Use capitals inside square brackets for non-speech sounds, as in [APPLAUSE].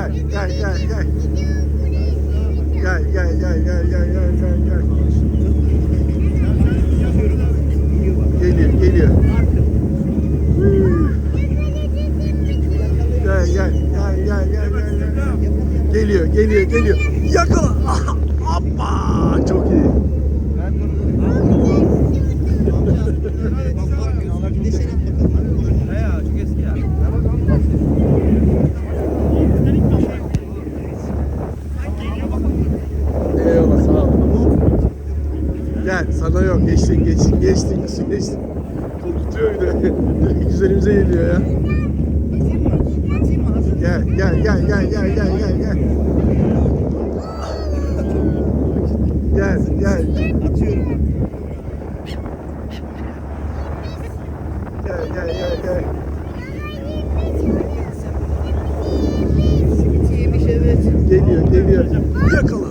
Gel gel gel gel. Gel gel gel gel gel gel gel gel. Geliyor geliyor. Gel gel gel gel gel gel gel. Geliyor geliyor geliyor. Yakala. Ah, Hoppa Gel sana yok geçtin geçtin geçtin geçtin geçtin. Korkutuyor bir de. [LAUGHS] Güzelimize geliyor ya. Gel gel gel gel gel gel gel gel. Gel gel. Gel gel gel gel. Evet. Geliyor geliyor. Yakala.